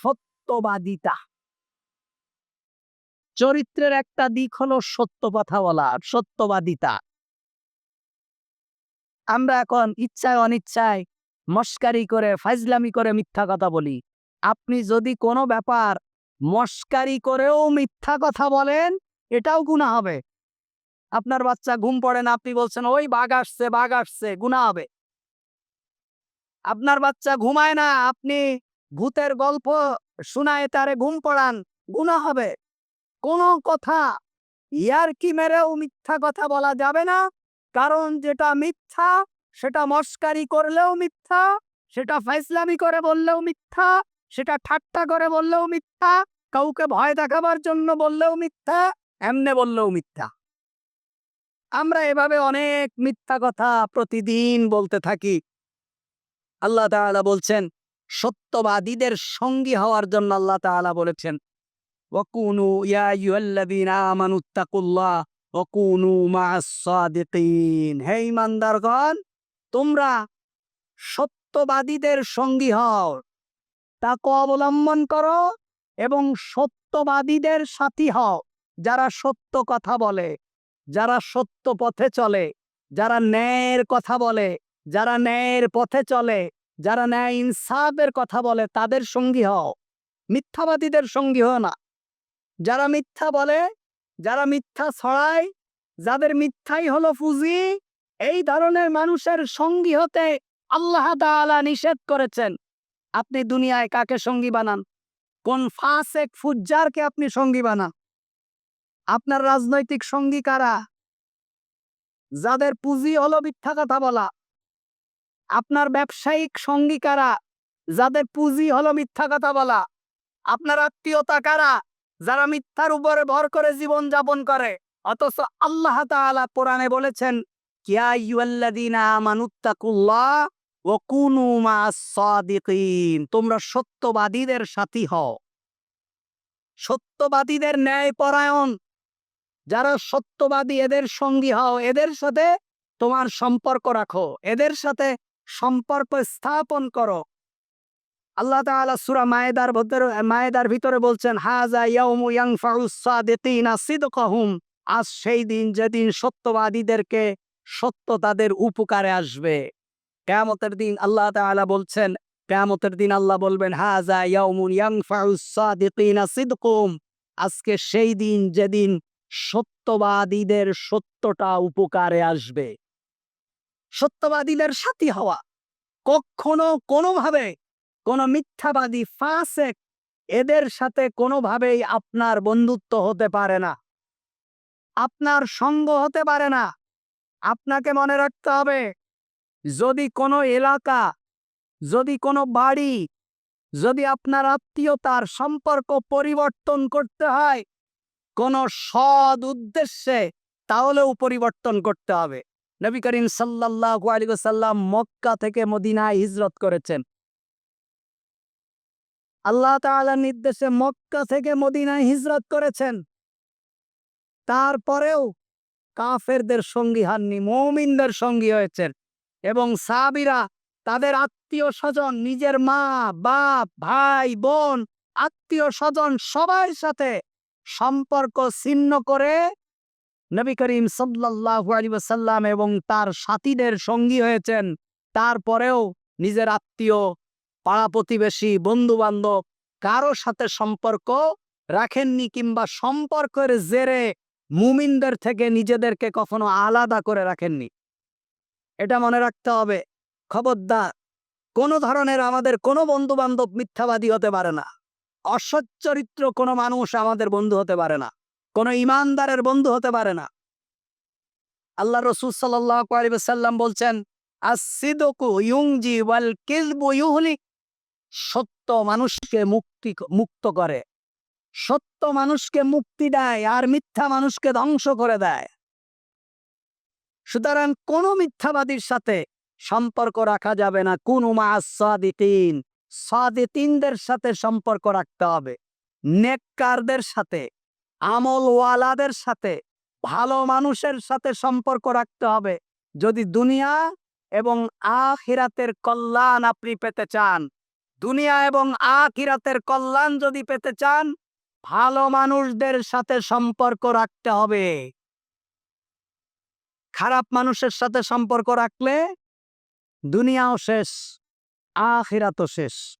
সত্যবাদিতা। চরিত্রের একটা দিক হলো সত্য কথা বলা সত্যবাদিতা। আমরা এখন ইচ্ছায় অনিচ্ছায় মস্কারি করে ফাইজলামি করে মিথ্যা কথা বলি। আপনি যদি কোনো ব্যাপার মস্কারি করেও মিথ্যা কথা বলেন, এটাও গুণা হবে। আপনার বাচ্চা ঘুম পড়ে না, আপনি বলছেন, ওই বাঘ আসছে বাঘ আসছে, গুণা হবে। আপনার বাচ্চা ঘুমায় না, আপনি ভূতের গল্প শোনায় তারে ঘুম পড়ান, গুণা হবে। কোনো কথা ইয়ার কি মেরেও মিথ্যা কথা বলা যাবে না। কারণ যেটা মিথ্যা, সেটা মস্কারি করলেও মিথ্যা, সেটা ফাইসলামি করে বললেও মিথ্যা, সেটা ঠাট্টা করে বললেও মিথ্যা, কাউকে ভয় দেখাবার জন্য বললেও মিথ্যা, এমনে বললেও মিথ্যা। আমরা এভাবে অনেক মিথ্যা কথা প্রতিদিন বলতে থাকি। আল্লাহ তাআলা বলছেন সত্যবাদীদের সঙ্গী হওয়ার জন্য আল্লাহ তাআলা বলেছেন, ওয়াকুনু ইয়া আইয়ুহাল্লাযীনা আমানুত্তাকুল্লাহ ওয়াকুনু মা'আস হে ঈমানদারগণ, তোমরা সত্যবাদীদের সঙ্গী হও, তাকে অবলম্বন করো এবং সত্যবাদীদের সাথী হও, যারা সত্য কথা বলে, যারা সত্য পথে চলে, যারা ন্যায়ের কথা বলে, যারা ন্যায়ের পথে চলে। যারা ন্যায় ইনসাফের কথা বলে, তাদের সঙ্গী হও। মিথ্যাবাদীদের সঙ্গী হও না। যারা মিথ্যা বলে, যারা মিথ্যা ছড়ায়, যাদের মিথ্যাই হলো পুঁজি, এই ধরনের মানুষের সঙ্গী হতে আল্লাহ তাআলা নিষেধ করেছেন। আপনি দুনিয়ায় কাকে সঙ্গী বানান? কোন ফাসেক ফুজ্জারকে আপনি সঙ্গী বানান? আপনার রাজনৈতিক সঙ্গী কারা? যাদের পুঁজি হলো মিথ্যা কথা বলা। আপনার ব্যবসায়িক সঙ্গী কারা যাদের পুঁজি হলো মিথ্যা কথা বলা, আপনার আত্মীয়তা কারা, যারা মিথ্যার উপরে ভর করে জীবন যাপন করে, অথচ আল্লাহ তাআলা বলেছেন ওয়া কুনু তোমরা সত্যবাদীদের সাথী হও। সত্যবাদীদের ন্যায় পরায়ণ যারা সত্যবাদী এদের সঙ্গী হও, এদের সাথে তোমার সম্পর্ক রাখো, এদের সাথে সম্পর্ক স্থাপন করো। আল্লাহ তাআলা সূরা মায়েদার ভিতরে মায়েদার ভিতরে বলছেন সিদকাহুম। আজ সেই দিন যেদিন সত্যবাদীদেরকে সত্য তাদের উপকারে আসবে। কিয়ামতের দিন আল্লাহ তাআলা বলছেন, কিয়ামতের দিন আল্লাহ বলবেন, হাযা ইয়াউমুন ইয়ানফাউস সাদিকিনা সিদকুম। আজকে সেই দিন যেদিন সত্যবাদীদের সত্যটা উপকারে আসবে। সত্যবাদীদের সাথী হওয়া। কখনো কোনোভাবে কোনো মিথ্যাবাদী ফাসেক এদের সাথে কোনোভাবেই আপনার বন্ধুত্ব হতে পারে না। আপনার সঙ্গ হতে পারে না। আপনাকে মনে রাখতে হবে, যদি কোনো এলাকা, যদি কোনো বাড়ি, যদি আপনার আত্মীয়তার সম্পর্ক পরিবর্তন করতে হয়, কোনো সদ উদ্দেশ্যে, তাহলেও পরিবর্তন করতে হবে। নবী করিম সাল্লাল্লাহু আলাইহি ওয়াসাল্লাম মক্কা থেকে মদিনায় হিজরত করেছেন। আল্লাহ তাআলার নির্দেশে মক্কা থেকে মদিনায় হিজরত করেছেন। তারপরেও কাফেরদের সঙ্গী হাননি, মৌমিনদের সঙ্গী হয়েছেন এবং সাবিরা তাদের আত্মীয় স্বজন, নিজের মা, বাপ, ভাই, বোন, আত্মীয় স্বজন সবার সাথে সম্পর্ক ছিন্ন করে নবী করিম সাল্লাল্লাহু আলাইহি ওয়াসাল্লাম এবং তার সাথীদের সঙ্গী হয়েছেন। তারপরেও নিজের আত্মীয়, পাড়া প্রতিবেশী বন্ধু বান্ধব কারও সাথে সম্পর্ক রাখেননি কিংবা সম্পর্কের জেরে মুমিনদের থেকে নিজেদেরকে কখনো আলাদা করে রাখেননি। এটা মনে রাখতে হবে, খবরদার, কোনো ধরনের আমাদের কোনো বন্ধু বান্ধব মিথ্যাবাদী হতে পারে না অসচ্চরিত্র চরিত্র কোনো মানুষ আমাদের বন্ধু হতে পারে না। কোনো ইমানদারের বন্ধু হতে পারে না। আল্লাহ রসুল ওয়াসাল্লাম বলছেন সত্য মানুষকে মুক্তি মুক্ত করে। সত্য মানুষকে মুক্তি দেয় আর মিথ্যা মানুষকে ধ্বংস করে দেয়। সুতরাং কোন মিথ্যাবাদীর সাথে সম্পর্ক রাখা যাবে না। কোন সাদিতিনদের সাথে সম্পর্ক রাখতে হবে। নেককারদের সাথে। আমলওয়ালাদের সাথে, ভালো মানুষের সাথে সম্পর্ক রাখতে হবে। যদি দুনিয়া এবং আখিরাতের কল্যাণ আপনি পেতে চান, দুনিয়া এবং আখিরাতের কল্যাণ যদি পেতে চান, ভালো মানুষদের সাথে সম্পর্ক রাখতে হবে। খারাপ মানুষের সাথে সম্পর্ক রাখলে দুনিয়াও শেষ, আখিরাতও শেষ।